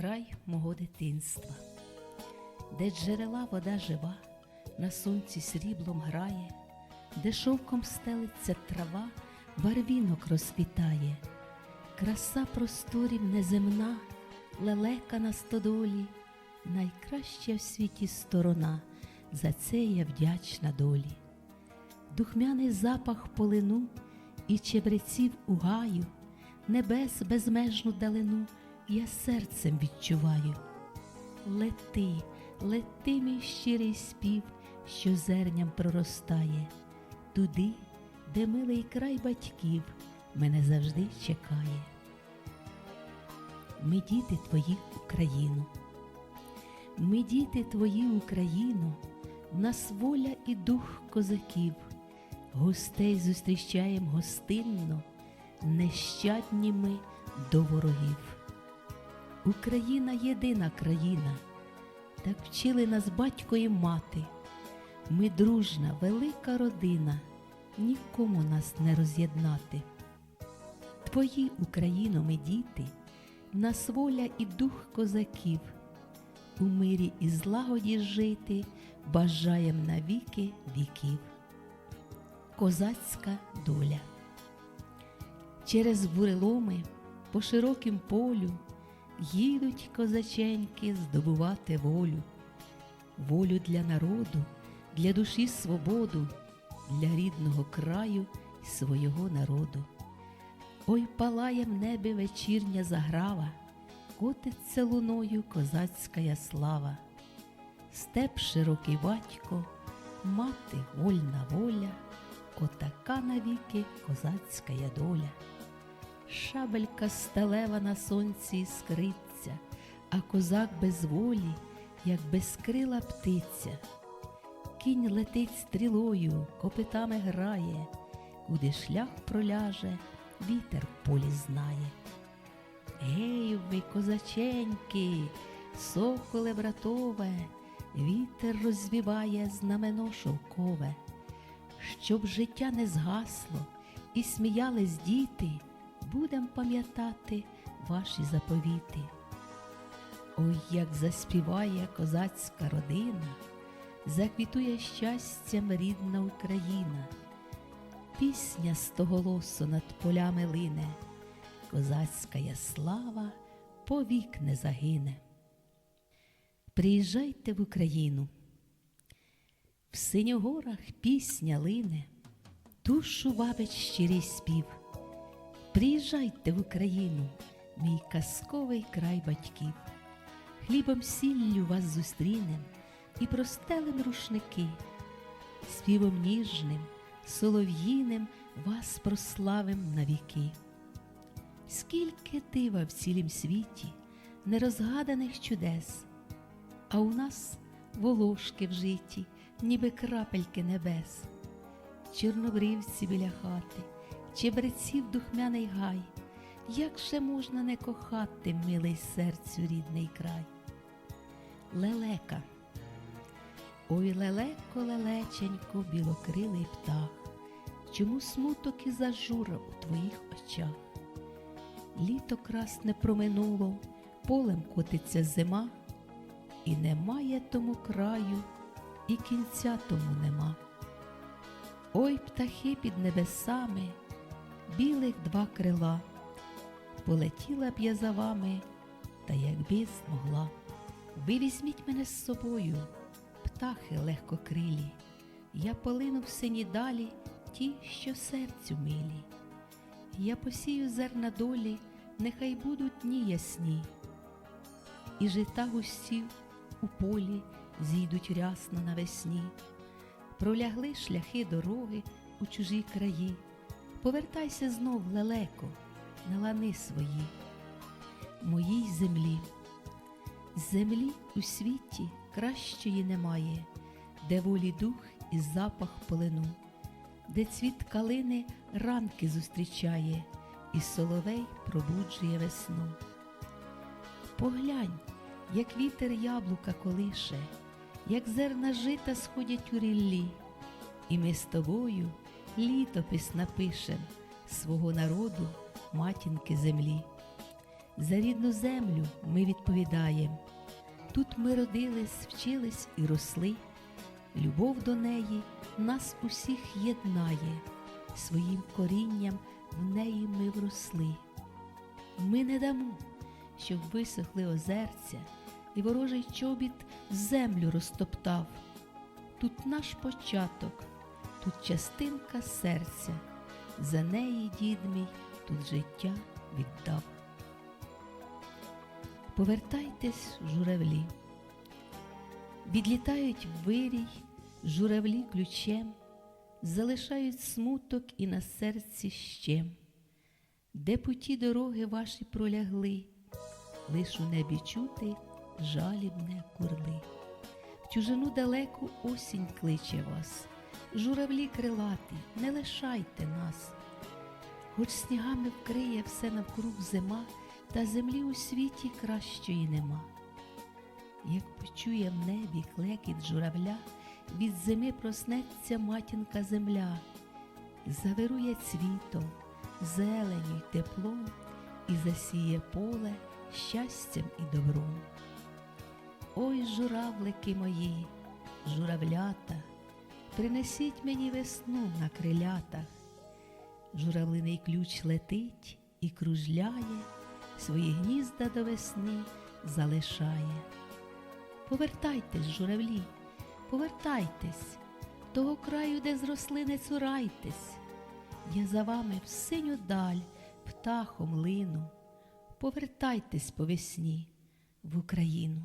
край мого дитинства, де джерела вода жива, на сонці сріблом грає, де шовком стелиться трава, барвінок розпітає, краса просторів неземна, лелека на стодолі, найкраща в світі сторона, за це я вдячна долі. Духмяний запах полину і чебреців у гаю, небес безмежну далину я серцем відчуваю. Лети, лети, мій щирий спів, що зерням проростає, туди, де милий край батьків мене завжди чекає. Ми діти твої Україну, ми діти твої Україну, нас воля і дух козаків, гостей зустрічаєм гостинно, нещадні ми до ворогів. Україна єдина країна, так вчили нас батько і мати. Ми дружна, велика родина, нікому нас не роз'єднати. Твої, Україно, ми діти, нас воля і дух козаків, у мирі і злагоді жити бажаєм навіки віків. Козацька доля Через буреломи по широкім полю їдуть козаченьки здобувати волю, волю для народу, для душі свободу, для рідного краю і свого народу. Ой палає в небі вечірня заграва, котиться луною козацька слава, степ широкий батько, мати вольна воля, отака навіки козацька доля. Шабелька сталева на сонці іскриться, а козак без волі, як безкрила птиця. Кінь летить стрілою, копитами грає, куди шлях проляже, вітер полі знає. Гей, ви, козаченьки, соколе братове, вітер розвіває знамено шовкове, щоб життя не згасло і сміялись діти будем пам'ятати ваші заповіти. Ой, як заспіває козацька родина, заквітує щастям рідна Україна, пісня стоголосу над полями лине, козацька слава повік не загине. Приїжджайте в Україну, в синьогорах пісня лине, душу вабить щирий спів. Приїжджайте в Україну, мій казковий край батьків, хлібом сіллю вас зустрінем і простелем рушники, співом ніжним, солов'їним вас прославим навіки. Скільки дива в цілім світі, нерозгаданих чудес, а у нас волошки в житті, ніби крапельки небес, чорнобривці біля хати чебреців духмяний гай, як же можна не кохати, милий серцю рідний край? Лелека, ой лелеко, лелеченько, білокрилий птах, чому смуток і зажура у твоїх очах? Літо красне проминуло, полем котиться зима, і немає тому краю, і кінця тому нема. Ой птахи під небесами білих два крила, полетіла б я за вами, та якби змогла. Ви візьміть мене з собою, птахи легкокрилі, я полину в сині далі ті, що серцю милі. Я посію зерна долі, нехай будуть дні ясні, і жита гусів у полі зійдуть рясно навесні, пролягли шляхи дороги у чужі краї повертайся знов лелеко, на лани свої, моїй землі. Землі у світі кращої немає, де волі дух і запах полину, де цвіт калини ранки зустрічає, і соловей пробуджує весну. Поглянь, як вітер яблука колише, як зерна жита сходять у ріллі, і ми з тобою літопис напишем свого народу, матінки землі. За рідну землю ми відповідаємо. Тут ми родились, вчились і росли. Любов до неї нас усіх єднає, своїм корінням в неї ми вросли. Ми не дамо, щоб висохли озерця, і ворожий чобіт землю розтоптав. Тут наш початок, тут частинка серця, за неї дід мій тут життя віддав. Повертайтесь, журавлі, відлітають вирій, журавлі ключем, залишають смуток і на серці щем, де путі дороги ваші пролягли, лиш у небі чути жалібне курли. В чужину далеку осінь кличе вас, журавлі крилаті, не лишайте нас. Хоч снігами вкриє все навкруг зима, та землі у світі кращої нема. Як почує в небі клекіт журавля, від зими проснеться матінка земля, завирує цвітом, зеленю й теплом і засіє поле щастям і добром. Ой, журавлики мої, журавлята, принесіть мені весну на крилятах. Журавлиний ключ летить і кружляє, свої гнізда до весни залишає. Повертайтесь, журавлі, повертайтесь, того краю, де зросли, не цурайтесь. Я за вами в синю даль птахом лину. Повертайтесь по весні в Україну.